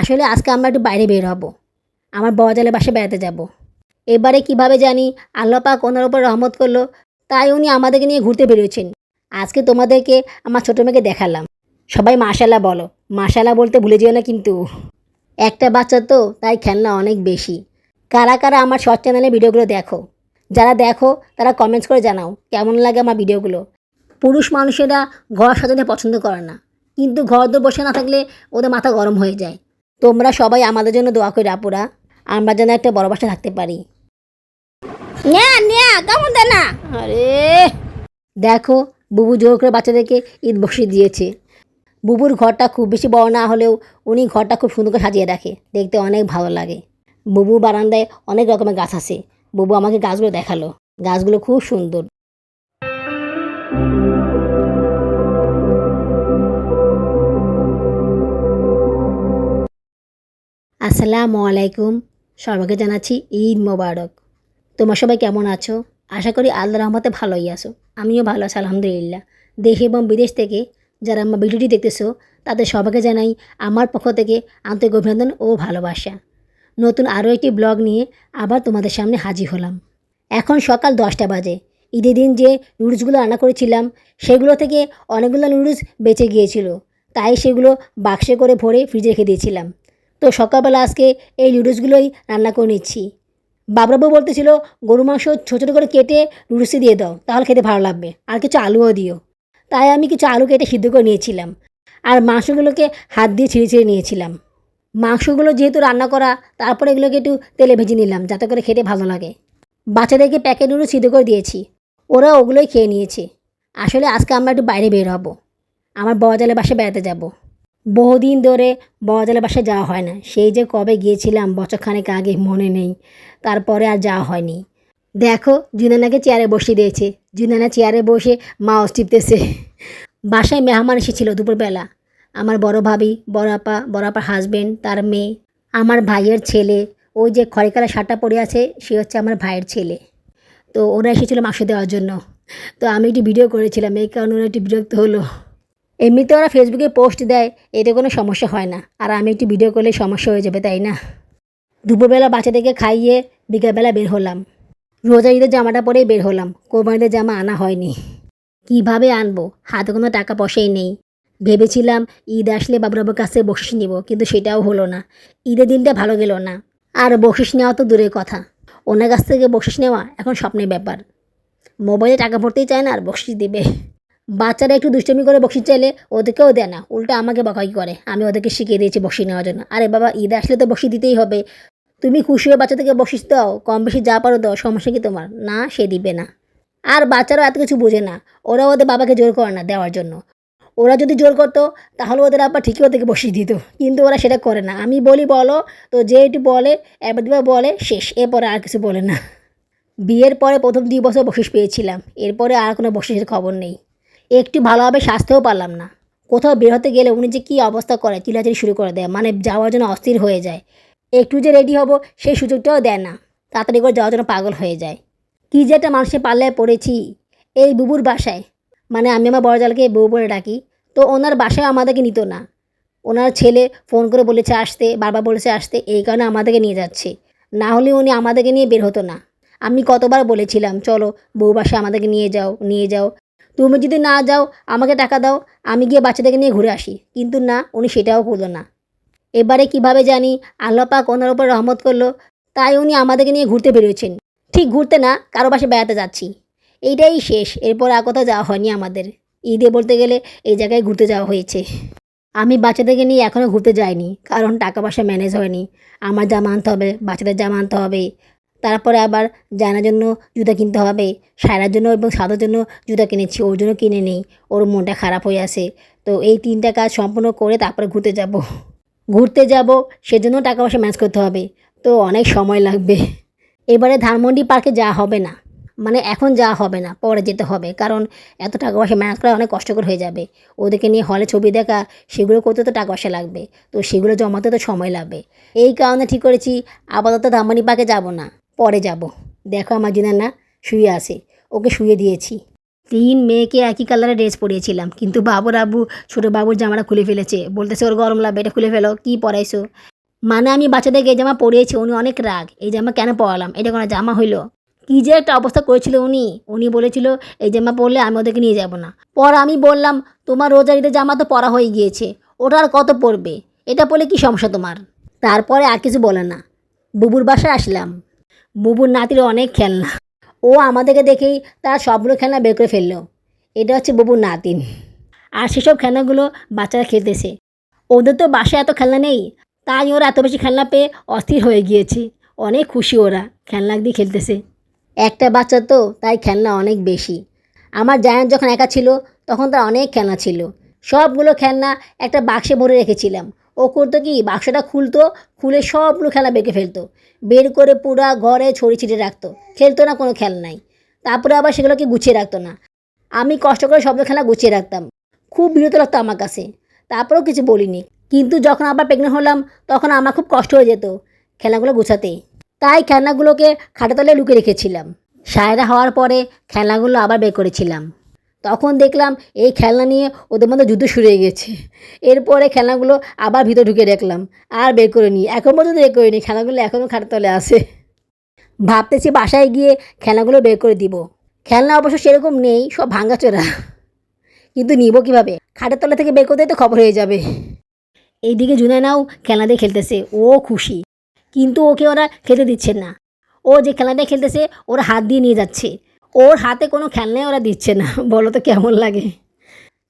আসলে আজকে আমরা একটু বাইরে বের হব। আমার বড়জালের বাসে বেড়াতে যাব। এবারে কীভাবে জানি আল্লাহ পাক ওনার ওপর রহমত করল, তাই উনি আমাদেরকে নিয়ে ঘুরতে বেরিয়েছেন আজকে তোমাদেরকে আমার ছোটো মেয়েকে দেখালাম। সবাই মাশাল্লাহ বলো। মাশাল্লাহ বলতে ভুলে যেও না কিন্তু। একটা বাচ্চা তো, তাই খেলনা অনেক বেশি। কারা কারা আমার শর্ট চ্যানেলে ভিডিওগুলো দেখো, যারা দেখো, তারা কমেন্টস করে জানাও, কেমন লাগে আমার ভিডিওগুলো পুরুষ মানুষেরা ঘর সাজাতে পছন্দ করে না, কিন্তু ঘর দর বসে না থাকলে ওদের মাথা গরম হয়ে যায়। তোমরা সবাই আমাদের জন্য দোয়া করে আপুরা। আমরা যেন একটা বড় বাসা থাকতে পারি। না না কেমন না আরে! দেখো বুবু জোর করে বাচ্চাদেরকে ঈদ বসে দিয়েছে। বুবুর ঘরটা খুব বেশি বড় না হলেও উনি ঘরটা খুব সুন্দর করে সাজিয়ে রাখে। দেখতে অনেক ভালো লাগে। বুবু বারান্দায় অনেক রকমের গাছ আছে। বুবু আমাকে গাছগুলো দেখাল। গাছগুলো খুব সুন্দর। আসসালামু আলাইকুম। সবাইকে জানাচ্ছি ঈদ মোবারক। তোমরা সবাই কেমন আছো? আশা করি আল্লাহ রহমতে ভালোই আছো। আমিও ভালো আছি, আলহামদুলিল্লাহ। দেশ এবং বিদেশ থেকে যারা আমার ভিডিওটি দেখতেছো, তাদের সবাইকে জানাই আমার পক্ষ থেকে আন্তরিক অভিনন্দন ও ভালোবাসা। নতুন আরও একটি ব্লগ নিয়ে আবার তোমাদের সামনে হাজির হলাম। এখন সকাল দশটা বাজে। ঈদের দিন যে নুডলসগুলো রান্না করেছিলাম, সেগুলো থেকে অনেকগুলো নুডলস বেঁচে গিয়েছিল। তাই সেগুলো বাক্সে করে ভরে ফ্রিজে রেখে দিয়েছিলাম। তো সকালবেলা আজকে এই নুডলসগুলোই রান্না করে নিচ্ছি। বাবরাবু বলতেছিল, গরু মাংস ছোটো ছোটো করে কেটে নুডলসে দিয়ে দাও, তাহলে খেতে ভালো লাগবে। আর কিছু আলুও দিও। তাই আমি কিছু আলু কেটে সিদ্ধ করে নিয়েছিলাম। আর মাংসগুলোকে হাত দিয়ে ছিঁড়ে ছিঁড়ে নিয়েছিলাম। মাংসগুলো যেহেতু রান্না করা, তারপরে এগুলোকে একটু তেলে ভেজে নিলাম, যাতে করে খেতে ভালো লাগে। বাচ্চাদেরকে প্যাকেট নুডলস সিদ্ধ করে দিয়েছি। ওরা ওগুলোই খেয়ে নিয়েছে। আসলে আজকে আমরা একটু বাইরে বের হব। আমার বড়জালের বাসায় বেড়াতে যাব। বহুদিন ধরে বড়জালের বাসায় যাওয়া হয় না। সেই যে কবে গিয়েছিলাম, বছরখানেক আগে মনে নেই। তারপরে আর যাওয়া হয়নি। দেখো, জুনানাকে চেয়ারে বসিয়ে দিয়েছে। জুনানা চেয়ারে বসে মাউস টিপতেছে বাসায় মেহমান এসেছিল দুপুরবেলা। আমার বড় ভাবি, বড় আপা, বড় আপার হাজবেন্ড তার মেয়ে, আমার ভাইয়ের ছেলে, ওই যে খড়িকালা শার্টটা পরে আছে, সে হচ্ছে আমার ভাইয়ের ছেলে। তো ওরা এসেছিল মাংস দেওয়ার জন্য। তো আমি একটি ভিডিও করেছিলাম, এই কারণে ওরা একটু বিরক্ত হলো। এমনিতে ওরা ফেসবুকে পোস্ট দেয়, এতে কোনো সমস্যা হয় না। আর আমি একটু ভিডিও করলে সমস্যা হয়ে যাবে, তাই না? দুপুরবেলা বাচ্চাদেরকে খাইয়ে বিকালবেলা বের হলাম। রোজা, ঈদের জামাটা পরেই বের হলাম। কোরবানিদের জামা আনা হয়নি। কীভাবে আনব? হাতে কোনো টাকা পয়সাই নেই। ভেবেছিলাম ঈদ আসলে বাবুরাবুর কাছে বকশিস নিব, কিন্তু সেটাও হলো না। ঈদের দিনটা ভালো গেল না। আর বকশিস নেওয়া তো দূরের কথা। ওনার কাছ থেকে বকশিস নেওয়া এখন স্বপ্নের ব্যাপার। মোবাইলে টাকা ভরতেই চায় না আর বকশিস দিবে। বাচ্চারা একটু দুষ্টমি করে বকশিস চাইলে ওদেরকেও দেয় না। উল্টো আমাকে বকাই করে। আমি ওদেরকে শিখিয়ে দিয়েছি বকশি নেওয়ার জন্য। আরে বাবা, ঈদ আসলে তো বকশি দিতেই হবে। তুমি খুশি হয়ে বাচ্চাদেরকে বকশিস দাও, কম বেশি যা পারো দাও, সমস্যা কি তোমার? না, সে দিবে না। আর বাচ্চারা এত কিছু বোঝে না। ওরা ওদের বাবাকে জোর করে না দেওয়ার জন্য। ওরা যদি জোর করতো, তাহলে ওদের আব্বা ঠিকই ওদেরকে বসিয়ে দিত। কিন্তু ওরা সেটা করে না। আমি বলি, বলো, তো যে একটু বলে, এবার দুবার বলে, শেষ। এরপরে আর কিছু বলে না। বিয়ের পরে প্রথম দুই বছর বকশিস পেয়েছিলাম। এরপরে আর কোনো বকশিসের খবর নেই। একটু ভালোভাবে সাজতেও পারলাম না। কোথাও বের হতে গেলে উনি যে কী অবস্থা করে চিলাচিলি শুরু করে দেয় মানে যাওয়ার জন্য অস্থির হয়ে যায়। একটু যে রেডি হব সেই সুযোগটাও দেয় না। তাড়াতাড়ি করে যাওয়ার জন্য পাগল হয়ে যায়। কী যে একটা মানুষের পাল্লায় পড়েছি। এই বুবুর বাসায়। মানে আমি আমার বড়জালকে বউ বলে ডাকি। তো ওনার বাসায় আমাদেরকে নিত না। ওনার ছেলে ফোন করে বলেছে আসতে, বারবার বলেছে আসতে, এই কারণে আমাদেরকে নিয়ে যাচ্ছে। না হলে উনি আমাদেরকে নিয়ে বের হতো না। আমি কতবার বলেছিলাম, চলো বউ বাসায় আমাদেরকে নিয়ে যাও নিয়ে যাও। তুমি যদি না যাও, আমাকে টাকা দাও, আমি গিয়ে বাচ্চাদেরকে নিয়ে ঘুরে আসি। কিন্তু না, উনি সেটাও করল না। এবারে কীভাবে জানি আল্লাহ পাক ওনার ওপর রহমত করল, তাই উনি আমাদেরকে নিয়ে ঘুরতে বেরিয়েছেন ঠিক ঘুরতে না, কারও পাশে বেড়াতে যাচ্ছি। এইটাই শেষ, এরপর আর কোথাও যাওয়া হয়নি আমাদের। ঈদে বলতে গেলে এই জায়গায় ঘুরতে যাওয়া হয়েছে। আমি বাচ্চাদেরকে নিয়ে এখনও ঘুরতে যাইনি, কারণ টাকা পয়সা ম্যানেজ হয়নি। আমার জামা আনতে হবে, বাচ্চাদের জামা আনতে হবে তারপরে আবার জানার জন্য জুতা কিনতে হবে, সারার জন্য এবং সাদার জন্য জুতা কিনেছি, ওর জন্য কিনে নেই, ওর মনটা খারাপ হয়ে আসে তো এই তিনটা কাজ সম্পূর্ণ করে তারপরে ঘুরতে যাব। ঘুরতে যাব, সেজন্য টাকা পয়সা ম্যানেজ করতে হবে। তো অনেক সময় লাগবে। এবারে ধানমন্ডি পার্কে যাওয়া হবে না। মানে এখন যাওয়া হবে না, পরে যেতে হবে। কারণ এত টাকা পয়সা ম্যানেজ করা অনেক কষ্টকর হয়ে যাবে। ওদেরকে নিয়ে হলে ছবি দেখা, সেগুলো করতে তো টাকা পয়সা লাগবে। তো সেগুলো জমাতে তো সময় লাগবে। এই কারণে ঠিক করেছি, আপাতত ধানমন্ডি পার্কে যাব না। পরে যাব। দেখো আমার জিনার না শুয়ে আছে। ওকে শুয়ে দিয়েছি। তিন মেয়েকে একই কালারের ড্রেস পরিয়েছিলাম। কিন্তু বাবুর আব্বু ছোটো বাবুর জামাটা খুলে ফেলেছে। বলতেছে, ওর গরম লাগবে, এটা খুলে ফেলো। কী পরাইছো? মানে আমি বাচ্চাদেরকে এই জামা পরিয়েছি, উনি অনেক রাগ। এই জামা কেন পরালাম? এটা কোনো জামা হইল? কী যে একটা অবস্থা করেছিল উনি। উনি বলেছিল, এই জামা পরলে আমি ওদেরকে নিয়ে যাব না। পর আমি বললাম, তোমার রোজার ঈদের জামা তো পরা হয়ে গিয়েছে। ওটা আর কত পড়বে এটা পরলে কী সমস্যা তোমার? তারপরে আর কিছু বলে না। বুবুর বাসায় আসলাম। বুবুর নাতির অনেক খেলনা। ও আমাদেরকে দেখেই তার সবগুলো খেলনা বের করে ফেলল। এটা হচ্ছে বুবুর নাতিন আর সেসব খেলনাগুলো বাচ্চারা খেলতেছে। ওদের তো বাসায় এত খেলনা নেই। তাই ওরা এত বেশি খেলনা পেয়ে অস্থির হয়ে গিয়েছে। অনেক খুশি ওরা খেলনা দিয়ে খেলতেছে। একটা বাচ্চা তো তাই খেলনা অনেক বেশি। আমার জায়ান্ট যখন একা ছিল, তখন তার অনেক খেলনা ছিল। সবগুলো খেলনা একটা বাক্সে ভরে রেখেছিলাম। ও করতো কি, বাক্সটা খুলতো, খুলে সবগুলো খেলা বেঁকে ফেলতো। বের করে পুরা ঘরে ছড়ি ছিটে রাখতো। খেলতো না, কোনো খেল নাই। তারপরে আবার সেগুলোকে গুছিয়ে রাখতো না। আমি কষ্ট করে সব খেলা গুছিয়ে রাখতাম। খুব বিরত লাগতো আমার কাছে। তারপরেও কিছু বলিনি। কিন্তু যখন আবার প্রেগনেন্ট হলাম, তখন আমার খুব কষ্ট হয়ে যেত খেলাগুলো গুছাতে। তাই খেলনাগুলোকে খাটাতলে লুকিয়ে রেখেছিলাম। সায়রা হওয়ার পরে খেলনাগুলো আবার বের করেছিলাম। তখন দেখলাম এই খেলনা নিয়ে ওদের মধ্যে যুদ্ধ শুরু হয়ে গেছে। এরপরে খেলনাগুলো আবার ভিতরে ঢুকে রাখলাম আর বের করে নিই এখন পর্যন্ত বের করে নিই খেলনাগুলো এখনও খাটাতলে আসে ভাবতেছি বাসায় গিয়ে খেলনাগুলো বের করে দিব। খেলনা অবশ্য সেরকম নেই, সব ভাঙাচোরা। কিন্তু নিব কীভাবে? খাটের তলা থেকে বের করতে তো খবর হয়ে যাবে। এইদিকে জুনায়নাও খেলনা দিয়ে খেলতেছে, ও খুশি। কিন্তু ওকে ওরা খেতে দিচ্ছে না। ও যে খেলনাটা খেলতেছে, ওর হাত দিয়ে নিয়ে যাচ্ছে। ওর হাতে কোনো খেলনাই ওরা দিচ্ছে না। বলো তো কেমন লাগে?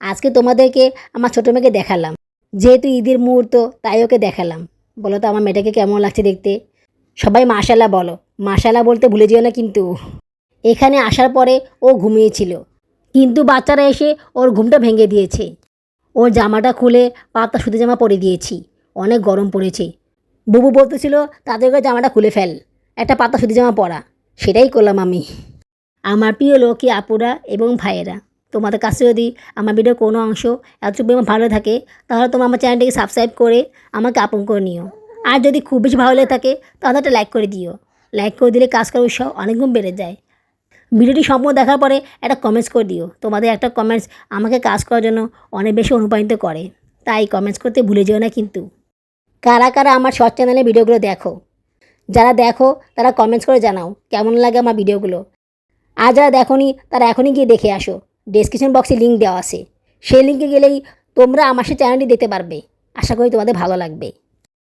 আজকে তোমাদেরকে, আমার ছোটো মেয়েকে দেখালাম। যেহেতু ঈদের মুহূর্ত, তাই ওকে দেখালাম। বলো তো আমার মেয়েটাকে কেমন লাগছে দেখতে? সবাই মাশাল্লাহ বলো। মাশাল্লাহ বলতে ভুলে যেও না কিন্তু। এখানে আসার পরে ও ঘুমিয়েছিল। কিন্তু বাচ্চারা এসে ওর ঘুমটা ভেঙে দিয়েছে। ওর জামাটা খুলে পাতা সুতি জামা পরে দিয়েছি অনেক গরম পড়েছে। বুবু বলতেছিল তাদেরকে জামাটা খুলে ফেল। একটা পাতা সুতি জামা পরা। সেটাই করলাম আমি। আমার প্রিয় লোকই আপুরা এবং ভাইয়েরা। তোমাদের কাছে যদি আমার ভিডিওর কোনো অংশ এতটুকু আমার ভালো থাকে, তাহলে তোমরা আমার চ্যানেলটিকে সাবস্ক্রাইব করে আমাকে আপন করে নিও। আর যদি খুব বেশি ভালো লেগে থাকে, তাহলে একটা লাইক করে দিও। লাইক করে দিলে কাজ করার উৎসাহ অনেক গুণ বেড়ে যায়। ভিডিওটি সম্পূর্ণ দেখার পরে একটা কমেন্টস করে দিও। তোমাদের একটা কমেন্টস আমাকে কাজ করার জন্য অনেক বেশি অনুপ্রাণিত করে। তাই কমেন্টস করতে ভুলে যেও না কিন্তু। কারা কারা আমার শর্ট চ্যানেলে ভিডিওগুলো দেখো? যারা দেখো, তারা কমেন্টস করে জানাও। কেমন লাগে আমার ভিডিওগুলো আর যারা দেখোনি তারা এখনই গিয়ে দেখে আসো। ডেসক্রিপশন বক্সে লিঙ্ক দেওয়া আছে। সেই লিঙ্কে গেলেই তোমরা আমার সাথে চ্যানেলটি দেখতে পারবে। আশা করি তোমাদের ভালো লাগবে।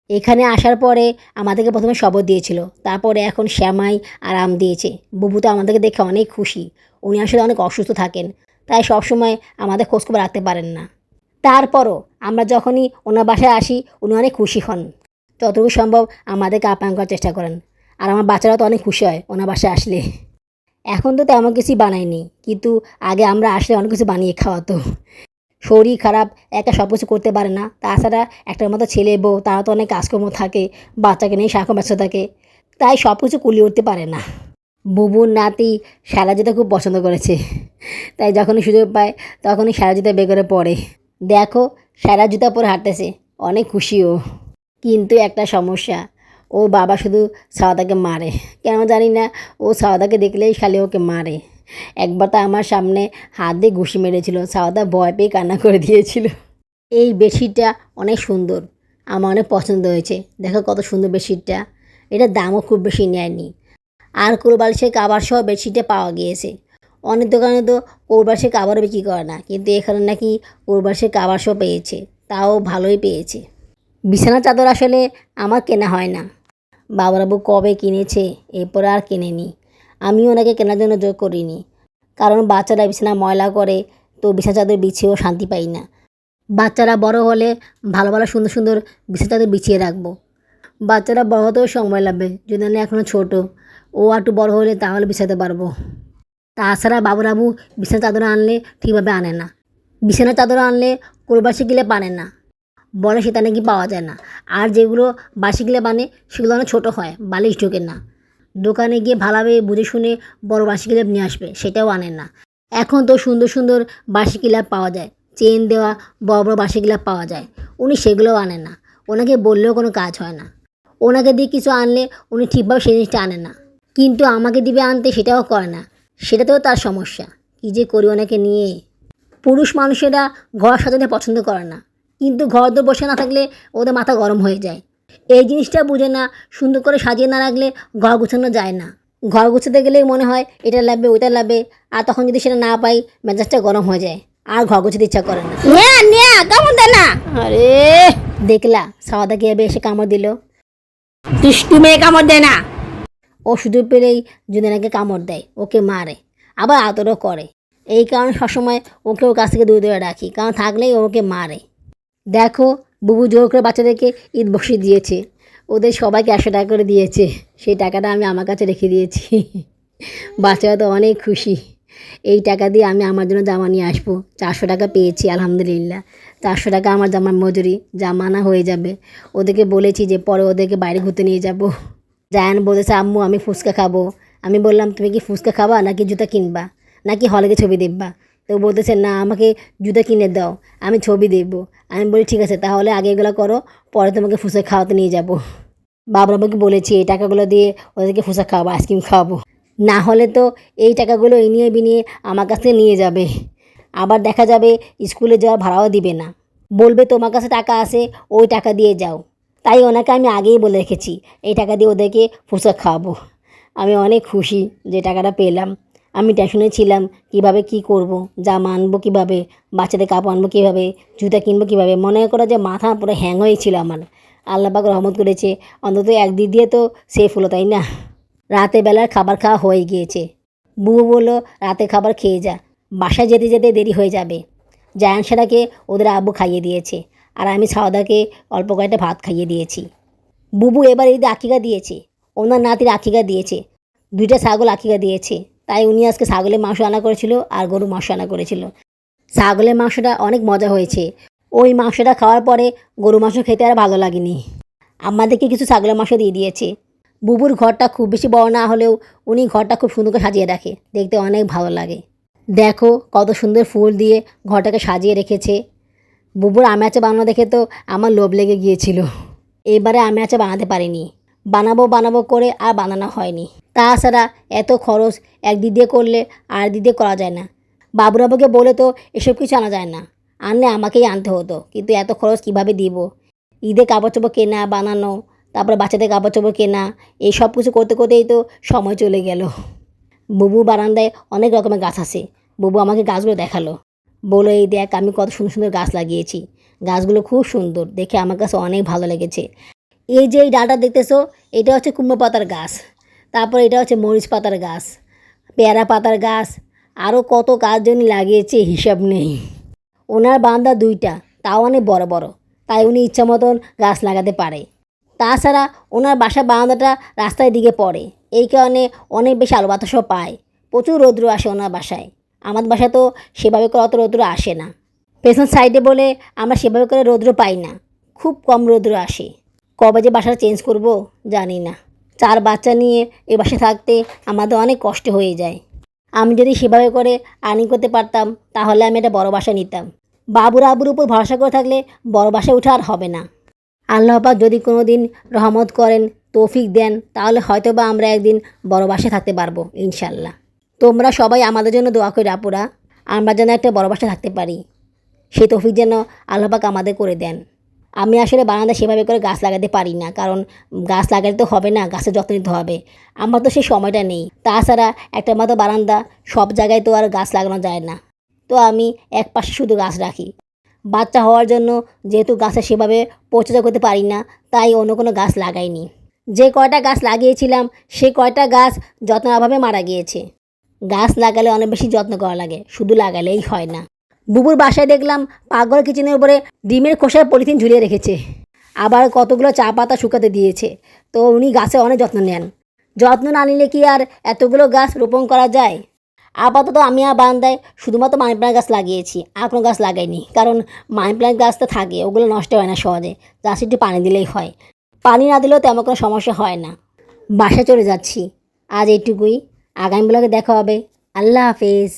এখানে আসার পরে আমাদেরকে প্রথমে শবর দিয়েছিল। তারপরে এখন শ্যামাই আরাম দিয়েছে। বুবু তো আমাদেরকে দেখে অনেক খুশি। উনি আসলে অনেক অসুস্থ থাকেন। তাই সবসময় আমাদের খোঁজখবর রাখতে পারেন না। তারপরও আমরা যখনই ওনার বাসায় আসি, উনি অনেক খুশি হন। যতটুকু সম্ভব আমাদেরকে আপ্যায়ন করার চেষ্টা করেন। আর আমার বাচ্চারা তো অনেক খুশি হয় ওনার বাসায় আসলে। এখন তো তেমন কিছুই বানায়নি কিন্তু আগে আমরা আসলে অনেক কিছু বানিয়ে খাওয়াতো। শরীর খারাপ, একা সব কিছু করতে পারে না। তাছাড়া একটার মতো ছেলে, বউ, তারা তো অনেক কাজকর্ম থাকে, বাচ্চাকে নিয়ে সারাক্ষণ ব্যস্ত থাকে। তাই সব কিছু কুলিয়ে উঠতে পারে না। বুবুর নাতি সারা জুতা খুব পছন্দ করেছে। তাই যখনই সুযোগ পায়, তখনই সারা জুতা বের করে পড়ে। দেখো সারা জুতা পরে হাঁটতেছে। অনেক খুশিও। কিন্তু একটা সমস্যা ও বাবা শুধু সাওদাকে মারে। কেন জানি না, ও সাওদাকে দেখলেই খালি ওকে মারে। একবার তো আমার সামনে হাত দিয়ে ঘুষি মেরেছিল, সাওদা ভয় পেয়ে কান্না করে দিয়েছিল। এই বেডশিটটা অনেক সুন্দর, আমার অনেক পছন্দ হয়েছে। দেখো কত সুন্দর বেডশিটটা। এটা দামও খুব বেশি নেয়নি। আর কোরবালিশের কাবার সহ বেডশিটে পাওয়া গিয়েছে। অনেক দোকানে তো কোরবালিশের কাবারও বিক্রি করে না, কিন্তু এখানে নাকি কোরবালিশের কাবার সহ পেয়েছে, তাও ভালোই পেয়েছে। বিছানা চাদর আসলে আমার কেনা হয় না। বাবুরাবু কবে কিনেছে? এরপরে আর কেনেনি। আমি ওনাকে কেনার জন্য জোর করিনি। কারণ বাচ্চারা বিছানা ময়লা করে তো বিছানা চাদর বিছিয়েও শান্তি পাই না। বাচ্চারা বড় হলে ভালো ভালো সুন্দর সুন্দর বিছানা চাদর বিছিয়ে রাখব। বাচ্চারা বড় হতেও সময় লাগবে, যদি না এখনও ছোটো। ও একটু বড় হলে তাহলে বিছাতে পারব। তাছাড়া বাবুরাবু বিছানা চাদর আনলে ঠিকভাবে আনে না। বিছানা চাদর আনলে কোরবাসি গিলে পানে না। বলে সেটা নাকি পাওয়া যায় না। আর যেগুলো বাসি গিলে বানে সেগুলো অনেক ছোটো হয়, বালিশ ঢোকে না। দোকানে গিয়ে ভালোভাবে বুঝে শুনে বড় বাসি কিলাপ নিয়ে আসবে, সেটাও আনেন না। এখন তো সুন্দর সুন্দর বাসি পাওয়া যায়, চেন দেওয়া, বড় বড় বাসি পাওয়া যায়, উনি সেগুলোও আনেন না। ওনাকে বললেও কোনো কাজ হয় না। ওনাকে দিয়ে কিছু আনলে উনি ঠিকভাবে সেই জিনিসটা আনেন না। কিন্তু আমাকে দিবে আনতে সেটাও করে না। সেটাতেও তার সমস্যা। কী যে করি ওনাকে নিয়ে? পুরুষ মানুষেরা ঘর সাজাতে পছন্দ করে না। কিন্তু ঘর দর বসে না থাকলে ওদের মাথা গরম হয়ে যায়। এই জিনিসটা বুঝে না সুন্দর করে সাজিয়ে না রাখলে ঘর গুছানো যায় না। ঘর গুছাতে গেলেই মনে হয় এটা লাগবে ওইটা লাগবে আর তখন যদি সেটা না পাই মেজাজটা গরম হয়ে যায় আর ঘর গুছাতে ইচ্ছা করে না। না? আরে! দেখলা সাওয়াদা এবে এসে কামড় দিল? দুষ্টু মেয়ে কামড় দেয় না। ও সুযোগ পেলেই জুনেরাকে কামড় দেয় ওকে মারে আবার আদরও করে। এই কারণে সবসময় ওকে ওর কাছ থেকে দূরে দূরে রাখি কারণ থাকলেই ওকে মারে। দেখো, বুবু জোর করে বাচ্চাদেরকে ঈদ বসিয়ে দিয়েছে। ওদের সবাইকে একশো টাকা করে দিয়েছে। সেই টাকাটা আমি আমার কাছে রেখে দিয়েছি। বাচ্চারা তো অনেক খুশি। এই টাকা দিয়ে আমি আমার জন্য জামা নিয়ে আসব। চারশো টাকা পেয়েছি, আলহামদুলিল্লাহ। চারশো টাকা আমার জামার মজুরি জামানা হয়ে যাবে। ওদেরকে বলেছি যে পরে ওদেরকে বাইরে ঘুরতে নিয়ে যাব। জায়ান বলেছে, আম্মু, আমি ফুচকা খাব। আমি বললাম, তুমি কি ফুচকা খাবা নাকি জুতা কিনবা? নাকি হলে গিয়ে ছবি দেখবা? তো বলতেছে, না, আমাকে জুতা কিনে দাও, আমি ছবি দেখব। আমি বলি, ঠিক আছে, তাহলে আগে এগুলো করো, পরে তোমাকে ফুচকা খাওয়াতে নিয়ে যাব। বাবরাবাকে বলেছি, এই টাকাগুলো দিয়ে ওদেরকে ফুচকা খাওয়াবো, আইসক্রিম খাওয়াবো। না হলে তো এই টাকাগুলো এই নিয়ে বিনিয়ে আমার কাছ নিয়ে যাবে। আবার দেখা যাবে স্কুলে যাওয়ার ভাড়াও দিবে না। বলবে, তোমার কাছে টাকা আছে, ওই টাকা দিয়ে যাও। তাই ওনাকে আমি আগেই বলে রেখেছি, এই টাকা দিয়ে ওদেরকে ফুচকা খাওয়াবো। আমি অনেক খুশি যে টাকাটা পেলাম। আমি টেনশনে ছিলাম, কীভাবে কি করব? জামা আনব কীভাবে? বাচ্চাদের কাপড় আনব কীভাবে? জুতা কিনবো কীভাবে? মনে করো যে মাথা পুরো হ্যাং হয়েছিল আমার। আল্লাপাক রহমত করেছে। অন্তত একদিক দিয়ে তো সেফ হলো, তাই না? রাতে বেলার খাবার খাওয়া হয়ে গিয়েছে। বুবু বলল, রাতে খাবার খেয়ে যা। বাসায় যেতে যেতে দেরি হয়ে যাবে। জায়ান সেটাকে ওদের আব্বু খাইয়ে দিয়েছে আর আমি সাওদাকে অল্প কয়েকটা ভাত খাইয়ে দিয়েছি। বুবু এবার ঈদে আকিকা দিয়েছে। ওনার নাতির আকিকা দিয়েছে। দুইটা ছাগল আকিকা দিয়েছে। তাই উনি আজকে ছাগলের মাংস আনা করেছিল আর গরু মাংস আনা করেছিল। ছাগলের মাংসটা অনেক মজা হয়েছে। ওই মাংসটা খাওয়ার পরে গরু মাংস খেতে আর ভালো লাগেনি। আমাদেরকে কিছু ছাগলের মাংস দিয়ে দিয়েছে। বুবুর ঘরটা খুব বেশি বড় না হলেও উনি ঘরটা খুব সুন্দর করে সাজিয়ে রাখে। দেখতে অনেক ভালো লাগে। দেখো কত সুন্দর ফুল দিয়ে ঘরটাকে সাজিয়ে রেখেছে। বুবুর আমি আচার বানানো দেখে তো আমার লোভ লেগে গিয়েছিল। এবারে আমি আচার বানাতে পারিনি। বানাবো বানাবো করে আর বানানো হয়নি। তাছাড়া এত খরচ এক দিক দিয়ে করলে আর দিক দিয়ে করা যায় না। বাবুরাবুকে বলে তো এসব কিছু আনা যায় না। আনলে আমাকেই আনতে হতো, কিন্তু এত খরচ কীভাবে দিব? ঈদে কাপড় চোপড় কেনা, বানানো, তারপরে বাচ্চাদের কাপড় চোপড় কেনা, এই সব কিছু করতে করতেই তো সময় চলে গেল। বুবু বারান্দায় অনেক রকমের গাছ আছে। বুবু আমাকে গাছগুলো দেখাল। বলো, এই দেখ, আমি কত সুন্দর সুন্দর গাছ লাগিয়েছি। গাছগুলো খুব সুন্দর, দেখে আমার কাছে অনেক ভালো লেগেছে। এই যে এই ডালটা দেখতেছো, এটা হচ্ছে কুমড়ো পাতার গাছ। তারপর এটা হচ্ছে মরিচ পাতার গাছ, পেয়ারা পাতার গাছ আরও কত গাছ জন্য লাগিয়েছে, হিসাব নেই। ওনার বান্দা দুইটা, তাও অনেক বড় বড়, তাই উনি ইচ্ছা মতন গাছ লাগাতে পারে। তাছাড়া ওনার বাসা বারান্দাটা রাস্তার দিকে পড়ে, এই কারণে অনেক বেশি আলো বাতাসও পায়। প্রচুর রৌদ্র আসে ওনার বাসায়। আমার বাসা তো সেভাবে করে অত রৌদ্র আসে না। পেছন সাইডে বলে আমরা সেভাবে করে রৌদ্র পাই না, খুব কম রৌদ্র আসে। কবে যে বাসাটা চেঞ্জ করব জানি না। চার বাচ্চা নিয়ে এ বাসায় থাকতে আমাদের অনেক কষ্ট হয়ে যায়। আমি যদি সেভাবে করে আর্নিং করতে পারতাম, তাহলে আমি একটা বড় বাসা নিতাম। বাবুর আবুর উপর ভরসা করে থাকলে বড় বাসায় উঠে আর হবে না। আল্লাহ পাক যদি কোনো দিন রহমত করেন, তৌফিক দেন, তাহলে হয়তো বা আমরা একদিন বড় বাসায় থাকতে পারব ইনশাল্লাহ তোমরা সবাই আমাদের জন্য দোয়া করে আপুরা, আমরা যেন একটা বড় বাসায় থাকতে পারি। সেই তৌফিক যেন আল্লাহ পাক আমাদের করে দেন। আমি আসলে বারান্দা সেভাবে করে গাছ লাগাতে পারি না, কারণ গাছ লাগাতে তো হবে না, গাছের যত্ন নিতে হবে। আমার তো সেই সময়টা নেই। তাছাড়া একটা মাত্র বারান্দা সব জায়গায় তো আর গাছ লাগানো যায় না। তো আমি এক পাশে শুধু গাছ রাখি। বাচ্চা হওয়ার জন্য যেহেতু গাছে সেভাবে পরিচর্যা করতে পারি না, তাই অন্য কোনো গাছ লাগাইনি। যে কয়টা গাছ লাগিয়েছিলাম সে কয়টা গাছ যত্নের অভাবে মারা গিয়েছে। গাছ লাগালে অনেক বেশি যত্ন করা লাগে, শুধু লাগালেই হয় না। বুবুর বাসায় দেখলাম পাকঘর কিচেনের উপরে ডিমের খোসায় পলিথিন ঝুলিয়ে রেখেছে। আবার কতগুলো চা পাতা শুকাতে দিয়েছে। তো উনি গাছে অনেক যত্ন নেন। যত্ন না নিলে কি আর এতগুলো গাছ রোপণ করা যায়? আপাতত আমি আর বারান্দায় শুধুমাত্র মানি প্ল্যান্ট গাছ লাগিয়েছি, আর কোনো গাছ লাগাইনি। কারণ মানি প্ল্যান্ট গাছ তো থাকে, ওগুলো নষ্ট হয় না সহজে। গাছ একটু পানি দিলেই হয়। পানি না দিলেও তেমন কোনো সমস্যা হয় না। বাসায় চলে যাচ্ছি। আজ এইটুকুই। আগামী ব্লগে দেখা হবে। আল্লাহ হাফেজ।